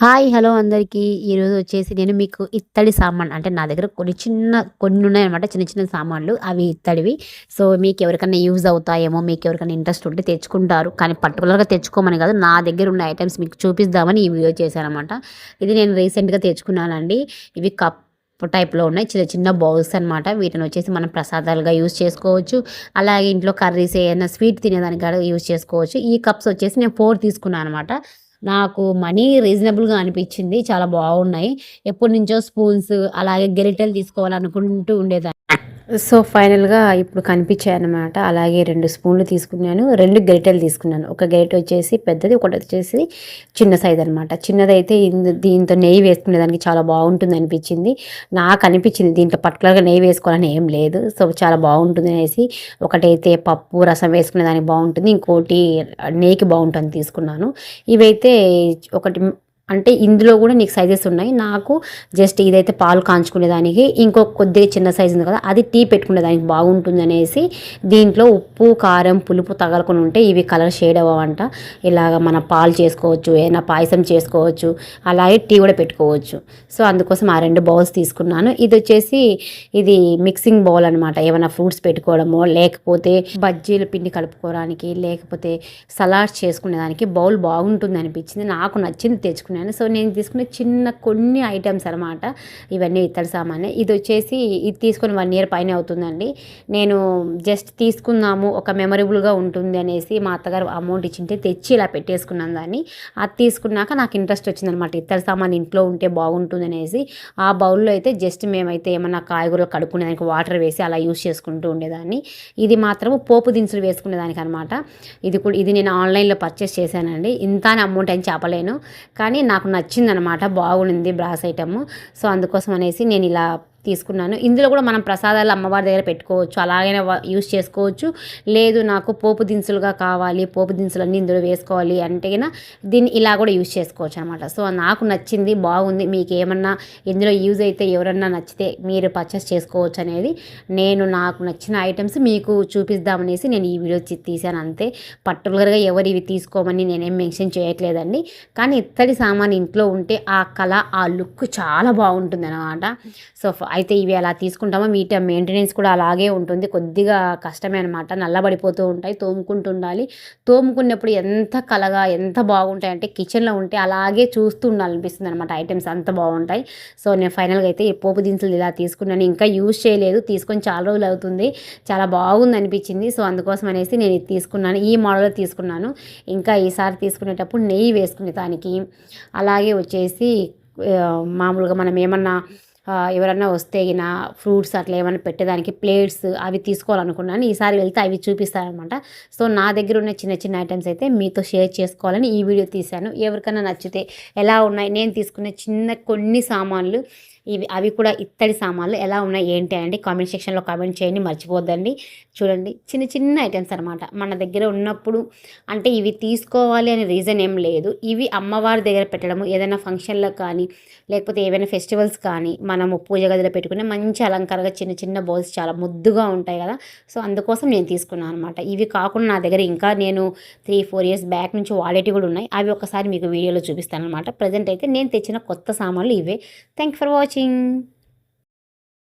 Hi hello అందరికీ. ఈరోజు వచ్చేసి నేను మీకు ఇత్తడి సామాన్ అంటే నా దగ్గర కొన్ని చిన్న కొన్ని ఉన్నాయన్నమాట చిన్న చిన్న సామాన్లు. అవి ఇత్తడివి. సో మీకు ఎవరికైనా యూజ్ అవుతాయేమో మీకు ఎవరికైనా ఇంట్రెస్ట్ ఉంటే తెచ్చుకుంటారు. కానీ పర్టికులర్గా తెచ్చుకోమని కాదు నా దగ్గర ఉన్న ఐటమ్స్ మీకు చూపిద్దామని ఈ వీడియో చేశానమాట ఇది నేను రీసెంట్గా తెచ్చుకున్నానండి. ఇవి కప్ టైప్లో ఉన్నాయి. చిన్న చిన్న బౌల్స్ అనమాట వీటిని వచ్చేసి మనం ప్రసాదాలుగా యూజ్ చేసుకోవచ్చు. అలాగే ఇంట్లో కర్రీస్ ఏదైనా స్వీట్ తినేదానికి కూడా యూజ్ చేసుకోవచ్చు. ఈ కప్స్ వచ్చేసి నేను ఫోర్ తీసుకున్నాను అనమాట నాకు మనీ రీజనబుల్గా అనిపించింది. చాలా బాగున్నాయి. ఎప్పటి నుంచో స్పూన్స్ అలాగే గెరిటెలు తీసుకోవాలనుకుంటూ ఉండేదాన్ని. సో ఫైనల్గా ఇప్పుడు కనిపించాయి అనమాట అలాగే రెండు స్పూన్లు తీసుకున్నాను. రెండు గరిటెలు తీసుకున్నాను. ఒక గరిటె వచ్చేసి పెద్దది ఒకటి వచ్చేసి చిన్న సైజ్ అనమాట చిన్నదైతే ఇందు- దీంతో నెయ్యి వేసుకునే దానికి చాలా బాగుంటుంది అనిపించింది. నాకు అనిపించింది దీంట్లో పర్టికులర్గా నెయ్యి వేసుకోవాలని ఏం లేదు. సో చాలా బాగుంటుంది అనేసి ఒకటైతే పప్పు రసం వేసుకునే దానికి బాగుంటుంది. ఇంకోటి నెయ్యికి బాగుంటుంది తీసుకున్నాను. ఇవైతే ఒకటి అంటే ఇందులో కూడా నీకు సైజెస్ ఉన్నాయి. నాకు జస్ట్ ఇదైతే పాలు కాంచుకునేదానికి ఇంకో కొద్దిగా చిన్న సైజు ఉంది కదా అది టీ పెట్టుకునేదానికి బాగుంటుంది అనేసి దీంట్లో ఉప్పు కారం పులుపు తగలకుండా ఉంటే ఇవి కలర్ షేడ్ అవ్వవంట. ఇలాగ మన పాలు చేసుకోవచ్చు ఏదైనా పాయసం చేసుకోవచ్చు అలాగే టీ కూడా పెట్టుకోవచ్చు. సో అందుకోసం ఆ రెండు బౌల్స్ తీసుకున్నాను. ఇది వచ్చేసి ఇది మిక్సింగ్ బౌల్ అనమాట ఏమైనా ఫ్రూట్స్ పెట్టుకోవడమో లేకపోతే బజ్జీల పిండి కలుపుకోవడానికి లేకపోతే సలాడ్స్ చేసుకునేదానికి బౌల్ బాగుంటుంది అనిపించింది నాకు నచ్చింది తెచ్చుకున్నాను సో నేను తీసుకున్న చిన్న కొన్ని ఐటమ్స్ అనమాట ఇవన్నీ ఇతర సామాన్య ఇది వచ్చేసి ఇది తీసుకుని వన్ ఇయర్ పైన అవుతుందండి. నేను జస్ట్ తీసుకుందాము ఒక మెమరబుల్గా ఉంటుంది అనేసి మా అత్తగారు అమౌంట్ ఇచ్చింటే తెచ్చి ఇలా పెట్టేసుకున్నాను దాన్ని. అది తీసుకున్నాక నాకు ఇంట్రెస్ట్ వచ్చిందనమాట ఇతర సామాన్ ఇంట్లో ఉంటే బాగుంటుంది అనేసి. ఆ బౌల్లో అయితే జస్ట్ మేమైతే ఏమన్నా కాయగూరలు కడుక్కునేదానికి వాటర్ వేసి అలా యూస్ చేసుకుంటూ ఉండేదాన్ని. ఇది మాత్రం పోపు దినుసులు వేసుకునేదానికి అనమాట ఇది కూడా ఇది నేను ఆన్లైన్లో పర్చేస్ చేశానండి. ఇంత అని అమౌంట్ అని చెప్పలేను. కానీ నాకు నచ్చిందనమాట బాగుంది బ్రాస్ ఐటమ్. సో అందుకోసం అనేసి నేను ఇలా తీసుకున్నాను. ఇందులో కూడా మనం ప్రసాదాలు అమ్మవారి దగ్గర పెట్టుకోవచ్చు. అలాగైనా యూస్ చేసుకోవచ్చు. లేదు నాకు పోపు దినుసులుగా కావాలి పోపు దినుసులు అన్నీ ఇందులో వేసుకోవాలి అంటే దీన్ని ఇలా కూడా యూస్ చేసుకోవచ్చు అనమాట సో నాకు నచ్చింది బాగుంది. మీకు ఏమన్నా ఇందులో యూజ్ అయితే ఎవరన్నా నచ్చితే మీరు పర్చేస్ చేసుకోవచ్చు అనేది నేను నాకు నచ్చిన ఐటమ్స్ మీకు చూపిద్దామనేసి నేను ఈ వీడియో తీసాను తీశాను అంతే. పర్టికులర్గా ఎవరు ఇవి తీసుకోమని నేనేం మెన్షన్ చేయట్లేదండి. కానీ ఇత్తడి సామాన్ ఇంట్లో ఉంటే ఆ కళ ఆ లుక్ చాలా బాగుంటుంది అనమాట సో అయితే ఇవి అలా తీసుకుంటామో? వీటి మెయింటెనెన్స్ కూడా అలాగే ఉంటుంది. కొద్దిగా కష్టమే అనమాట నల్లబడిపోతూ ఉంటాయి తోముకుంటూ ఉండాలి. తోముకున్నప్పుడు ఎంత కలగా ఎంత బాగుంటాయి అంటే కిచెన్లో ఉంటే అలాగే చూస్తూ ఉండాలనిపిస్తుంది అనమాట ఐటమ్స్ అంత బాగుంటాయి. సో నేను ఫైనల్గా అయితే ఈ పోపు దినుసులు ఇలా తీసుకున్నాను. ఇంకా యూజ్ చేయలేదు. తీసుకొని చాలా రోజులు అవుతుంది. చాలా బాగుంది అనిపించింది. సో అందుకోసం అనేసి నేను ఇది తీసుకున్నాను. ఈ మోడల్ తీసుకున్నాను. ఇంకా ఈసారి తీసుకునేటప్పుడు నెయ్యి వేసుకునే దానికి అలాగే వచ్చేసి మామూలుగా మనం ఏమన్నా ఎవరన్నా వస్తే గిన ఫ్రూట్స్ అట్లా ఏమైనా పెట్టేదానికి ప్లేట్స్ అవి తీసుకోవాలనుకున్నాను. ఈసారి వెళ్తే అవి చూపిస్తారనమాట. సో నా దగ్గర ఉన్న చిన్న చిన్న ఐటమ్స్ అయితే మీతో షేర్ చేసుకోవాలని ఈ వీడియో తీశాను. ఎవరికైనా నచ్చితే ఎలా ఉన్నాయి? నేను తీసుకున్న చిన్న కొన్ని సామాన్లు ఇవి అవి కూడా ఇత్తడి సామాన్లు ఎలా ఉన్నాయి ఏంటి అండి కామెంట్ సెక్షన్లో కామెంట్ చేయండి. మర్చిపోద్దండి. చూడండి చిన్న చిన్న ఐటమ్స్ అనమాట. మన దగ్గర ఉన్నప్పుడు అంటే ఇవి తీసుకోవాలి అనే రీజన్ ఏం లేదు. ఇవి అమ్మవారి దగ్గర పెట్టడము ఏదైనా ఫంక్షన్లో కానీ లేకపోతే ఏవైనా ఫెస్టివల్స్ కానీ మనము పూజ గదిలో పెట్టుకునే మంచి అలంకారంగా చిన్న చిన్న బౌల్స్ చాలా ముద్దుగా ఉంటాయి కదా. సో అందుకోసం నేను తీసుకున్నాను అనమాట ఇవి కాకుండా నా దగ్గర ఇంకా నేను త్రీ ఫోర్ ఇయర్స్ బ్యాక్ నుంచి వాడేటివి కూడా ఉన్నాయి. అవి ఒకసారి మీకు వీడియోలో చూపిస్తాను అనమాట ప్రజెంట్ అయితే నేను తెచ్చిన కొత్త సామాన్లు ఇవే. Thank for watching